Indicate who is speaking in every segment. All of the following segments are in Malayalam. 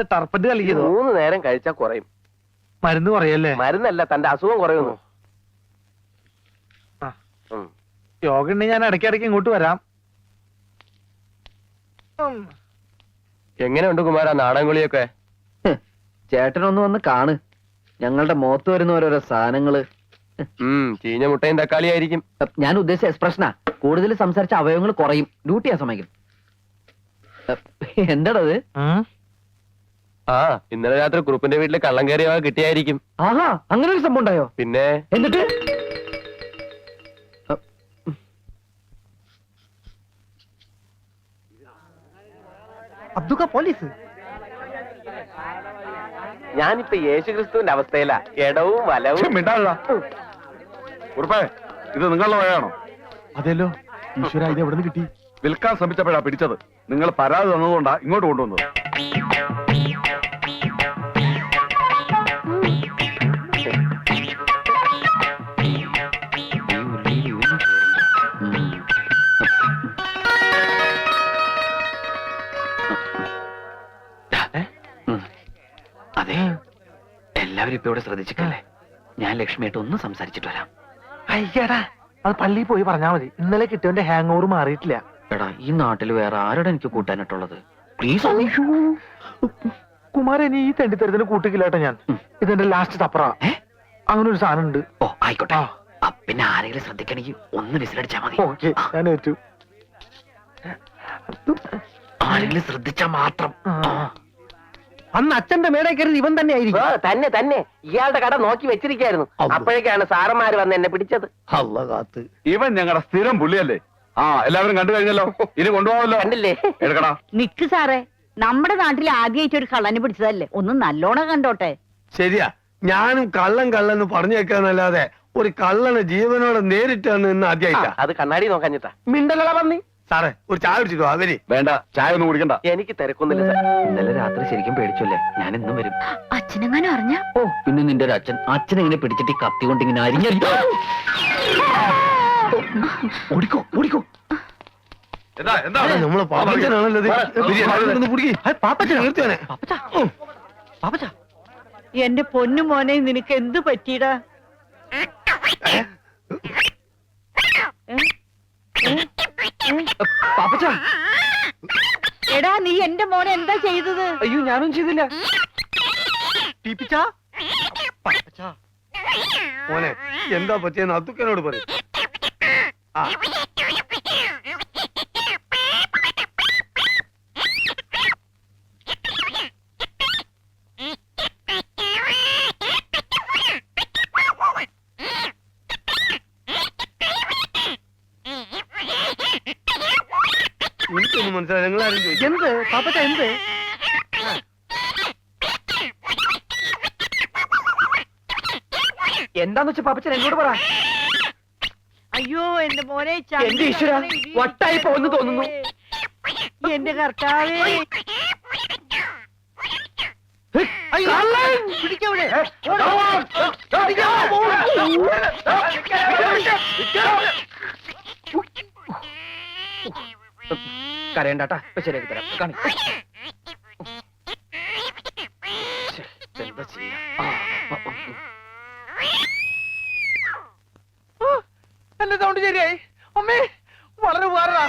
Speaker 1: ടർപ്പറ്റ് കളിക്കുന്നു
Speaker 2: മൂന്ന് നേരം കഴിച്ചാൽ കുറയും.
Speaker 1: മരുന്ന് പറയല്ലേ
Speaker 2: മരുന്നല്ല തന്റെ അസുഖം കുറയുന്നു.
Speaker 1: യോഗ ഉണ്ടെങ്കിൽ ഞാൻ ഇടയ്ക്കിടയ്ക്ക് ഇങ്ങോട്ട് വരാം.
Speaker 2: എങ്ങനെയുണ്ട് കുമാര നാടൻകുളിയൊക്കെ
Speaker 3: ചേട്ടനൊന്ന് വന്ന് കാണ്. ഞങ്ങളുടെ മുഖത്ത് വരുന്ന ഓരോരോ
Speaker 2: സാധനങ്ങൾ. ചീഞ്ഞ മുട്ടയും തക്കാളി ആയിരിക്കും.
Speaker 3: ഞാൻ ഉദ്ദേശിച്ച എക്സ്പ്രഷനാ. കൂടുതൽ സംസാരിച്ച അവയവങ്ങൾ കുറയും. ഡ്യൂട്ടിയാ സമയം. എന്താടത്.
Speaker 2: ആ ഇന്നലെ രാത്രി ഗ്രൂപ്പിന്റെ വീട്ടിൽ കള്ളം കയറിയ കിട്ടിയായിരിക്കും.
Speaker 3: ആഹാ അങ്ങനെ ഒരു സംഭവം ഉണ്ടായോ?
Speaker 2: പിന്നെ?
Speaker 3: എന്നിട്ട്?
Speaker 1: അബ്ദുക്ക പോലീസ്.
Speaker 2: ഞാനിപ്പോ യേശുക്രിസ്തുവിന്റെ അവസ്ഥയിലാ. ഇടവും വലവും.
Speaker 4: ഉറപ്പേ ഇത് നിങ്ങളുടെ വഴയാണോ
Speaker 1: അതെല്ലോ. ഈശ്വര ഇത് എവിടെ നിന്ന് കിട്ടി?
Speaker 4: വിൽക്കാൻ ശ്രമിച്ചപ്പോഴാ പിടിച്ചത്. നിങ്ങൾ പരാതി തന്നതുകൊണ്ടാ ഇങ്ങോട്ട് കൊണ്ടുവന്നത്.
Speaker 3: എല്ലാവരും ഇപ്പൊ ഇവിടെ ശ്രദ്ധിച്ചിട്ടല്ലേ? ഞാൻ ലക്ഷ്മിയായിട്ട് ഒന്ന് സംസാരിച്ചിട്ട് വരാം.
Speaker 1: അയ്യടാ അത് പള്ളിയിൽ പോയി പറഞ്ഞാ മതി. ഇന്നലെ കിട്ടിയവന്റെ ഹാങ് ഓവർ മാറിയിട്ടില്ല.
Speaker 3: എടാ ഈ നാട്ടിൽ വേറെ ആരോടെ എനിക്ക് കൂട്ടാനായിട്ടുള്ളത്? പ്ലീസ്
Speaker 1: കുമാരൻ ഈ തെണ്ടിത്തരത്തിന് കൂട്ടിക്കില്ലാട്ടോ ഞാൻ. ഇതെന്റെ ലാസ്റ്റ് തപ്പറ? അങ്ങനെ ഒരു സാധനം ഉണ്ട്
Speaker 3: ഓ ആയിക്കോട്ടെ. പിന്നെ ആരെങ്കിലും ശ്രദ്ധിക്കണമെങ്കിൽ ഒന്ന് വിസിലടിച്ചാ മതി.
Speaker 1: ഞാൻ ഏറ്റു.
Speaker 3: ആരെങ്കിലും ശ്രദ്ധിച്ചാ മാത്രം.
Speaker 1: അന്ന് അച്ഛന്റെ മേടെ കയറി ഇവൻ തന്നെ ആയിരിക്കും
Speaker 2: തന്നെ തന്നെ. ഇയാളുടെ കട നോക്കി വെച്ചിരിക്കായിരുന്നു. അപ്പോഴേക്കാണ് സാറന്മാര് വന്ന് എന്നെ പിടിച്ചത്.
Speaker 1: കാത്ത്.
Speaker 4: ഇവൻ ഞങ്ങളുടെ സ്ഥിരം പുള്ളിയല്ലേ? ആ എല്ലാവരും കണ്ടു കഴിഞ്ഞല്ലോ. ഇനി കൊണ്ടുപോകാമല്ലോ
Speaker 2: കണ്ടില്ലേ?
Speaker 4: എടുക്കടാ.
Speaker 5: നിക്ക് സാറേ നമ്മുടെ നാട്ടിൽ ആദ്യമായിട്ട് ഒരു കള്ളനെ പിടിച്ചതല്ലേ? ഒന്ന് നല്ലോണം കണ്ടോട്ടെ.
Speaker 6: ശരിയാ. ഞാനും കള്ളൻ കള്ളൻ പറഞ്ഞേക്കാന്നല്ലാതെ ഒരു കള്ളന് ജീവനോടെ നേരിട്ട് വന്ന് ഇന്ന് ആദ്യമായിട്ടാ
Speaker 2: അത് കണ്ണാടി നോക്കാഞ്ഞിട്ടാ
Speaker 1: മിണ്ടലട പന്നി.
Speaker 6: സാറേ ഒരു ചായ കുടിച്ചിട്ടോ അവർ
Speaker 4: വേണ്ട ചായ ഒന്നും കുടിക്കണ്ട.
Speaker 2: എനിക്ക് തിരക്കൊന്നുമില്ല സാർ.
Speaker 3: ഇന്നലെ രാത്രി ശരിക്കും പേടിച്ചല്ലേ? ഞാൻ ഇന്നും വരും.
Speaker 5: അച്ഛനെങ്ങനെ അറിഞ്ഞ?
Speaker 3: ഓ പിന്നെ നിന്റെ ഒരു അച്ഛൻ. അച്ഛൻ ഇങ്ങനെ പിടിച്ചിട്ട് ഈ കത്തി കൊണ്ട് ഇങ്ങനെ അരിഞ്ഞ ഓടിക്കോ ഓടിക്കോ
Speaker 4: എന്താ എന്താ?
Speaker 6: നമ്മളെ പാപ്പച്ചനാണല്ലോ ഇത്. ബിരിയാണി
Speaker 4: ആ,
Speaker 6: ഒന്ന് കുടിക്ക്.
Speaker 1: പാപ്പച്ചനാ?
Speaker 6: തീർച്ചയാണേ.
Speaker 1: പാപ്പച്ച.
Speaker 5: എന്റെ പൊന്നു മോനെ നിനക്ക് എന്ത് പറ്റിയടാ?
Speaker 3: പാപ്പച്ച.
Speaker 5: എടാ നീ എന്റെ മോനെ എന്താ ചെയ്തത്?
Speaker 3: അയ്യോ ഞാനും ചെയ്തില്ല.
Speaker 1: ടീപ്പിച്ച
Speaker 6: മോനെ എന്താ പറ്റിയെന്ന് അത്തുക്കനോട് പറയും. എനിക്കൊന്നും മനസ്സിലായി നിങ്ങൾ ആരും ചോദിക്കും.
Speaker 1: എന്ത്? പാപ്പച്ച എന്ത്?
Speaker 3: എന്താന്ന് വെച്ചാ പാപ്പച്ചൻ എന്നോട് പറ.
Speaker 5: അയ്യോ എന്റെ മോനെ
Speaker 3: എന്റെ ഈശ്വരാ, വട്ടായി പോകുന്നു തോന്നുന്നു.
Speaker 5: എന്റെ കർത്താവേ. പിടിക്കവിടെ
Speaker 3: കരയണ്ടാട്ടാ. ഇപ്പൊ ശരിയാക്കി തരാം. കാണി എന്താ ചെയ്യാ.
Speaker 1: എന്റെ സൗണ്ട് ശരിയായി. അമ്മേ വളരെ ഉപകാരടാ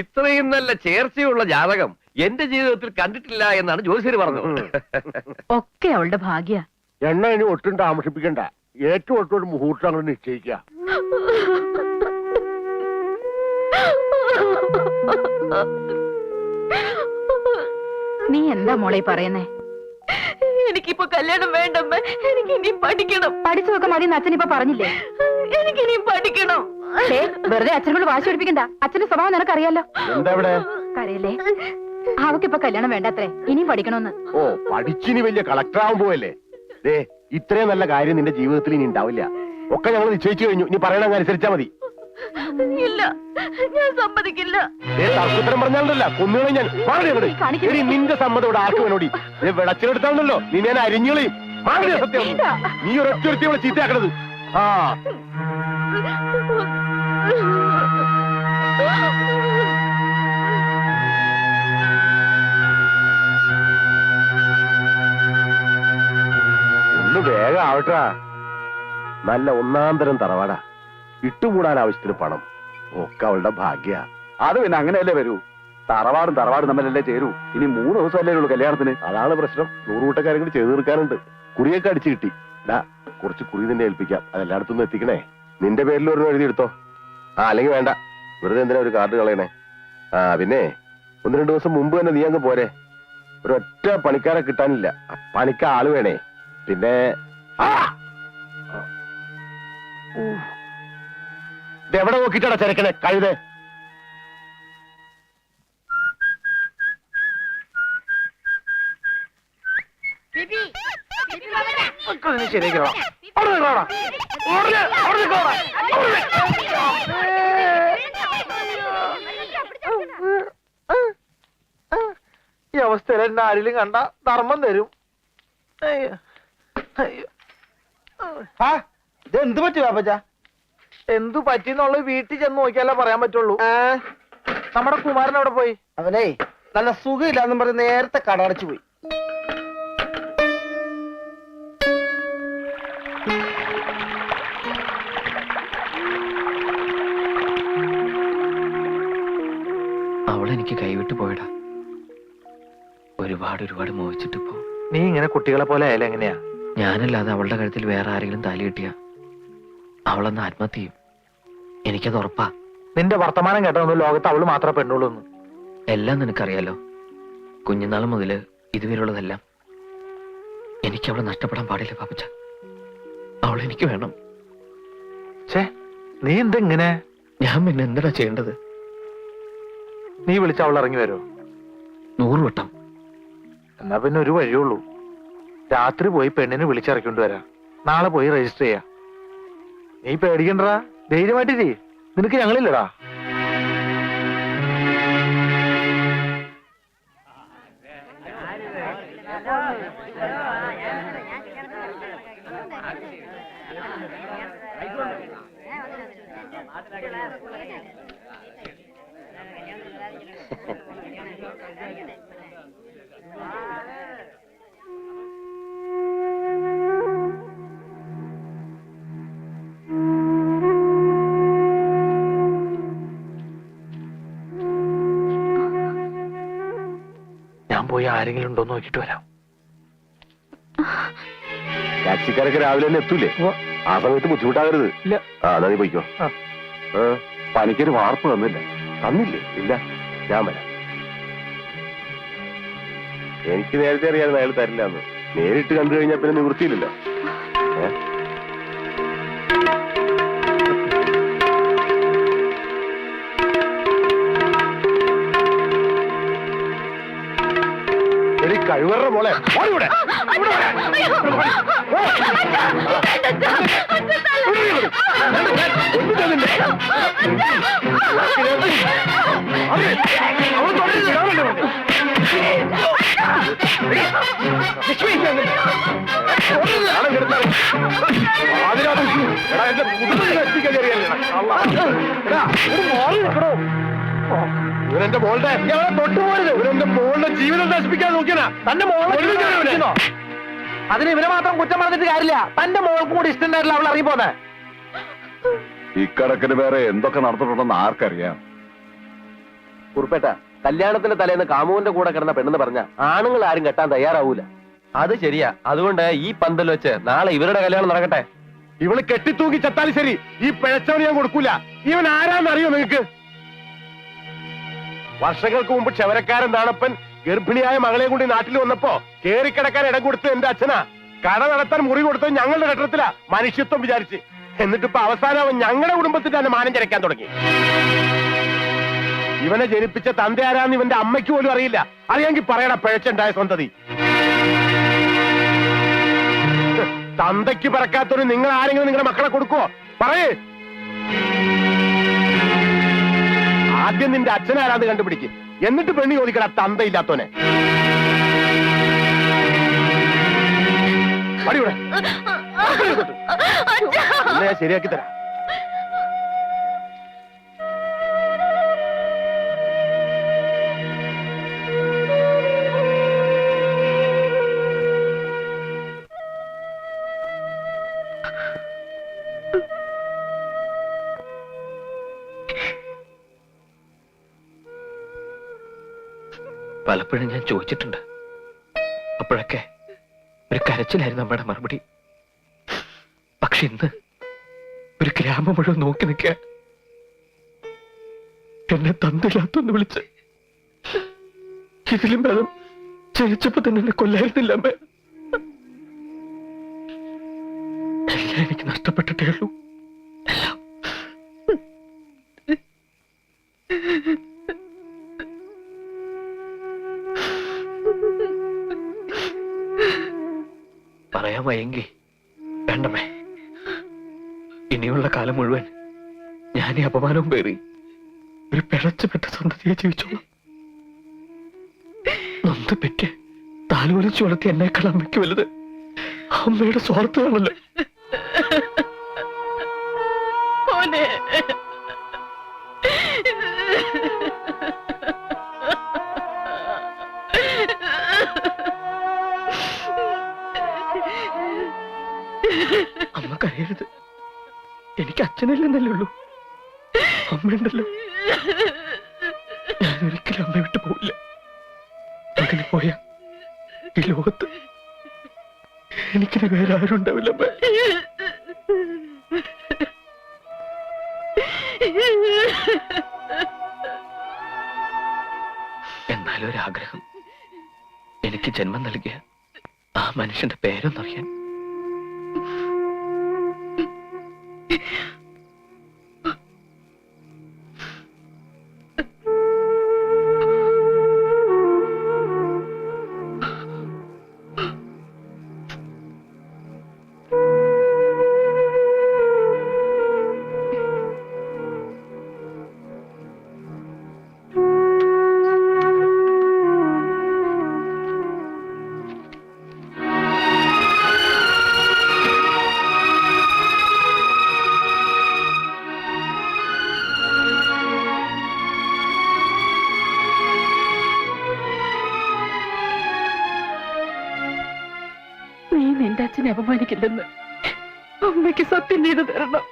Speaker 2: ഇത്രയും നല്ല ചേർച്ചയുള്ള ജാതകം എന്റെ ജീവിതത്തിൽ കണ്ടിട്ടില്ല എന്നാണ് ജോസിയർ പറഞ്ഞത്.
Speaker 5: ഒക്കെ അവളുടെ ഭാഗ്യ.
Speaker 7: എണ്ണ ഇനി ഒട്ടും താമസിപ്പിക്കണ്ട. ഏറ്റവും ഒട്ടും ഒരു മുഹൂർത്തം അങ്ങനെ നിശ്ചയിക്കുക.
Speaker 5: നീ എന്താ മോളെ പറയുന്നേ?
Speaker 8: എനിക്കിപ്പോ കല്യാണം വേണ്ടമ്മ എനിക്ക് ഇനിയും പഠിക്കണം.
Speaker 5: പഠിച്ചതൊക്കെ മതി അച്ഛൻ ഇപ്പൊ പറഞ്ഞില്ലേ?
Speaker 8: എനിക്ക് ഇനിയും പഠിക്കണം
Speaker 5: വെറുതെ അച്ഛനോട് വാശി പഠിപ്പിക്കണ്ട അച്ഛന്റെ സ്വഭാവം നിനക്കറിയാലോ.
Speaker 7: എന്താ ഇവിടെ?
Speaker 5: കരയല്ലേ? അവക്കിപ്പൊ കല്യാണം വേണ്ടത്രേ? ഇനിയും പഠിക്കണമെന്ന്
Speaker 7: ഓ പഠിച്ചിനി വലിയ കളക്ടർ ആവാൻ പോവല്ലേ ദേ ഇത്രയും നല്ല കാര്യം നിന്റെ ജീവിതത്തിൽ ഇനി ഉണ്ടാവില്ല. ഒക്കെ ഞങ്ങൾ നിശ്ചയിച്ചു കഴിഞ്ഞു. ഇനി പറയണ അനുസരിച്ചാ മതി.
Speaker 8: ഇല്ല ഞാൻ സമ്മതിക്കില്ല.
Speaker 7: ദേ തർക്കുത്തരം പറഞ്ഞാലല്ല കൊന്നുകളെ ഞാൻ
Speaker 5: കാണിക്കരുത്.
Speaker 7: നിന്റെ സമ്മതം ഇവിടെ ആർക്ക് വേണോടി? ദേ വിളച്ചിലെടുത്താണല്ലോ നീ ഞാൻ അരിഞ്ഞുകളയും. നീ ഒരൊറ്റ അവളെ ചീത്തയാക്കണത്. ആ. വേഗം ആവട്ടാ. നല്ല ഒന്നാന്തരം തറവാടാ. ഇട്ടുകൂടാൻ ആവശ്യത്തിന് പണം. ഒക്കെ അവളുടെ ഭാഗ്യ.
Speaker 4: അത് പിന്നെ അങ്ങനെയല്ലേ വരൂ? തറവാടും തറവാടും തമ്മിലല്ലേ ചേരൂ? ഇനി മൂന്ന് ദിവസമല്ലേ ഉള്ളൂ കല്യാണത്തിന്.
Speaker 7: അതാണ് പ്രശ്നം. നൂറുകൂട്ടക്കാരും കൂടി ചെയ്തു തീർക്കാനുണ്ട് കുറിയൊക്കെ അടിച്ചു കിട്ടി. ഡാ കുറച്ച് കുറി നിന്നെ ഏൽപ്പിക്കാം. അതെല്ലായിടത്തും എത്തിക്കണേ. നിന്റെ പേരിൽ ഒരു എഴുതി എടുത്തോ ആ അല്ലെങ്കിൽ വേണ്ട. വെറുതെ എന്തിനാ ഒരു കാർഡ് കളയണേ? ആ പിന്നെ ഒന്ന് രണ്ട് ദിവസം മുമ്പ് തന്നെ നീ അങ്ങ് പോരെ. ഒരൊറ്റ പണിക്കാരെ കിട്ടാനില്ല. പണിക്ക ആൾ വേണേ. പിന്നെ എവിടെ നോക്കിട്ടാ ചെറുക്കനെ കഴുത്.
Speaker 1: നി- ഈ അവസ്ഥയിൽ എന്നെ ആരെങ്കിലും കണ്ട ധർമ്മം തരും. അയ്യോ. അയ്യോ.
Speaker 6: എന്ത് പറ്റി പാപ്പച്ച
Speaker 1: എന്തു പറ്റിന്നുള്ളത് വീട്ടിൽ ചെന്ന് നോക്കിയാലേ പറയാൻ പറ്റുള്ളൂ. നമ്മുടെ കുമാരൻ അവിടെ പോയി?
Speaker 6: അവനെ നല്ല സുഖമില്ലാന്നും പറഞ്ഞ് നേരത്തെ കടടച്ചു പോയി.
Speaker 3: അവളെനിക്ക് കൈവിട്ട് പോയടാ. ഒരുപാട് ഒരുപാട് മോഹിച്ചിട്ടിപ്പോ.
Speaker 1: നീ ഇങ്ങനെ കുട്ടികളെ പോലെ ആയാലും എങ്ങനെയാ?
Speaker 3: ഞാനല്ലാതെ അവളുടെ കഴുത്തിൽ വേറെ ആരെങ്കിലും താലി കിട്ടിയ. അവളെന്ന് ആത്മഹത്യ ചെയ്യും. എനിക്കത് ഉറപ്പാ.
Speaker 1: നിന്റെ വർത്തമാനം കേട്ടതൊന്നും ലോകത്ത് അവൾ മാത്രമേ പെണ്ണുള്ളൂ എന്ന്.
Speaker 3: എല്ലാം നിനക്കറിയാലോ. കുഞ്ഞുനാൾ മുതൽ ഇതുവരെയുള്ളതെല്ലാം. എനിക്ക് അവളെ നഷ്ടപ്പെടാൻ പാടില്ല പാപ്പച്ച. അവൾ എനിക്ക് വേണം.
Speaker 1: ഛേ നീ എന്തെങ്ങനെ?
Speaker 3: ഞാൻ പിന്നെ എന്താ ചെയ്യേണ്ടത്?
Speaker 1: നീ വിളിച്ച അവൾ ഇറങ്ങി വരുമോ
Speaker 3: നൂറ് വട്ടം.
Speaker 1: എന്നാ പിന്നെ ഒരു വഴിയുള്ളൂ രാത്രി പോയി പെണ്ണിനെ വിളിച്ചിറക്കൊണ്ട് വരാം നാളെ പോയി രജിസ്റ്റർ ചെയ്യാം നീ പേടിക്കണ്ടടാ ധൈര്യമായിട്ട് ചെയ് നിനക്ക് ഞങ്ങളില്ലടാ ഞാൻ പോയി ആരെങ്കിലും ഉണ്ടോ നോക്കിട്ട് വരാം.
Speaker 7: ടാക്സിക്കാരൊക്കെ രാവിലെ തന്നെ എത്തൂലേ. ആ സമയത്ത് ബുദ്ധിമുട്ടാകരുത്.
Speaker 1: ഇല്ല.
Speaker 7: നീ പോയിക്കോ. പനിക്കൊരു വാർപ്പ് തന്നില്ല. തന്നില്ലേ. ഇല്ല. ഞാൻ വരാം. എനിക്ക് നേരത്തെ അറിയാതെ അയാൾ തരില്ല എന്ന് നേരിട്ട് കണ്ടു കഴിഞ്ഞാൽ പിന്നെ നിവൃത്തിയില്ലല്ലോ. ലക്ഷ്മി, കഴിവറ നാളെ കിടന്നാൽ. അതിനകത്ത് എടാ, എന്റെ നശിപ്പിക്കാൻ കയറിയല്ലേടാ. അള്ളാ. എടാ, ഒരു മോൾ നിൽക്കണോ ഇവരെന്റെ മോളുടെ? തൊട്ടുപോരുത് ഇവരെന്റെ മോളുടെ ജീവിതം നശിപ്പിക്കാൻ നോക്കിയാ
Speaker 1: തന്റെ മോളെ അതിന് ഇവനെ മാത്രം കുറ്റം പറഞ്ഞിട്ട് കാര്യമില്ല. തന്റെ മോൾക്കും കൂടി ഇഷ്ടണ്ടായിട്ടില്ല അവൾ ഇറങ്ങി പോന്നെ
Speaker 4: ഇക്കണക്കിന് വേറെ എന്തൊക്കെ നടന്നിട്ടുണ്ടെന്ന് ആർക്കറിയാം?
Speaker 2: കുറുപ്പേട്ട കല്യാണത്തിന്റെ തലേന്ന് കാമുവിന്റെ കൂടെ കിടന്ന പെണ്ണെന്ന് പറഞ്ഞ ആണുങ്ങൾ ആരും കെട്ടാൻ തയ്യാറാവൂല. അത് ശരിയാ. അതുകൊണ്ട് ഈ പന്തൽ വെച്ച് നാളെ ഇവരുടെ കല്യാണം നടക്കട്ടെ.
Speaker 7: ഇവൾ കെട്ടിത്തൂക്കി ചത്താലും ശരി. ഈ പിഴച്ചവന് ഞാൻ കൊടുക്കൂല. ഇവൻ ആരാന്നറിയോ നിങ്ങക്ക്? വർഷങ്ങൾക്ക് മുമ്പ് ക്ഷവരക്കാരൻ നാണപ്പൻ ഗർഭിണിയായ മകളെ കൂടി നാട്ടിൽ വന്നപ്പോ കേറിക്കിടക്കാൻ ഇടം കൊടുത്ത് എന്റെ അച്ഛനാ. കട നടത്താൻ മുറി കൊടുത്തത് ഞങ്ങളുടെ ഘട്ടത്തിലാ മനുഷ്യത്വം വിചാരിച്ച്. എന്നിട്ടിപ്പോ അവസാനം അവൻ ഞങ്ങളുടെ കുടുംബത്തിൽ തന്നെ മാനം ചരക്കാൻ തുടങ്ങി. ഇവനെ ജനിപ്പിച്ച തന്ത ആരാന്ന് ഇവന്റെ അമ്മയ്ക്ക് പോലും അറിയില്ല. അറിയാമെങ്കിൽ പറയണ പിഴച്ചുണ്ടായ സ്വന്തതി തന്തയ്ക്ക് പറക്കാത്തൊരു നിങ്ങൾ ആരെങ്കിലും നിങ്ങളുടെ മക്കളെ കൊടുക്കുവോ? പറയേ. ആദ്യം നിന്റെ അച്ഛനാരാന്ന് കണ്ടുപിടിക്കും. എന്നിട്ട് പെണ്ണി ചോദിക്കട തന്തയില്ലാത്തോനെ. ശരിയാക്കി തരാം.
Speaker 3: പലപ്പോഴും ഞാൻ ചോദിച്ചിട്ടുണ്ട്. അപ്പോഴൊക്കെ ഒരു കരച്ചിലായിരുന്നു അമ്മയുടെ മറുപടി. പക്ഷെ ഇന്ന് ഒരു ഗ്രാമം മുഴുവൻ നോക്കി നിൽക്കാൻ എന്നെ തന്നില്ലാത്തൊന്ന് വിളിച്ച്. ഇതിലും ഭേദം ജനിച്ചപ്പോ തന്നെ എന്നെ കൊല്ലായിരുന്നില്ല അമ്മ. എല്ലാം എനിക്ക് നഷ്ടപ്പെട്ടിട്ടേ ഉള്ളൂ. വയ്യെങ്കിൽ വേണ്ടമേ ഇനിയുള്ള കാലം മുഴുവൻ ഞാൻ ഈ അപമാനവും പേറി ഒരു പിഴച്ചുപെട്ട സന്തതിയെ ജീവിച്ചോളാം. നൊന്ത് പെറ്റ് താലോലിച്ചു വളർത്തി എന്നേക്കാൾ അമ്മയ്ക്ക് വലുത് അമ്മയുടെ സ്വാർത്ഥമാണല്ലോ കരയരുത് എനിക്ക് അച്ഛനില്ലെന്നല്ലേ ഉള്ളൂ. അമ്മയുണ്ടല്ലോ. ഞാൻ ഒരിക്കലും അമ്മ വിട്ടു പോവില്ല. അങ്ങനെ പോയ ഈ ലോകത്ത് എനിക്കിന് വേറെ ആരും ഉണ്ടാവില്ല അമ്മ. എന്നാലും ഒരാഗ്രഹം എനിക്ക് ജന്മം നൽകിയ ആ മനുഷ്യന്റെ പേരൊന്നറിയാൻ
Speaker 8: അച്ഛനെ അപമാനിക്കില്ലെന്ന്. അമ്മയ്ക്ക് സത്യം ചെയ്തു തരണം.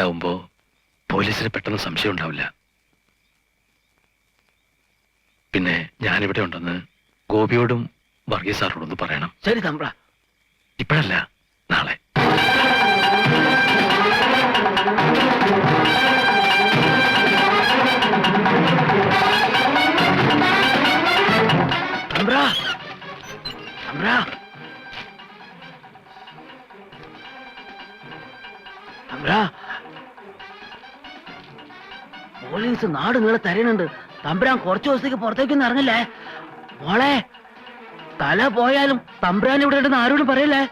Speaker 3: ആവുമ്പോ പോലീസിന് പെട്ടെന്ന് സംശയം ഉണ്ടാവില്ല. പിന്നെ ഞാനിവിടെ ഉണ്ടെന്ന് ഗോപിയോടും വർഗീസ് സാറിനോടൊന്ന് പറയണം.
Speaker 9: ശരി തമ്പ്ര.
Speaker 3: ഇപ്പോഴല്ല നാളെ.
Speaker 9: പോലീസ് നാട് നിങ്ങളെ തരുന്നുണ്ട് തമ്പുരാൻ കുറച്ചു ദിവസത്തേക്ക് പുറത്തേക്ക് ഒന്നും ഇറങ്ങില്ലേ? മോളെ തല പോയാലും തമ്പുരാൻ ഇവിടെ ഉണ്ടെന്ന് ആരോടും പറയല്ലേ?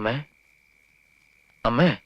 Speaker 3: അമ്മേ. അമ്മേ.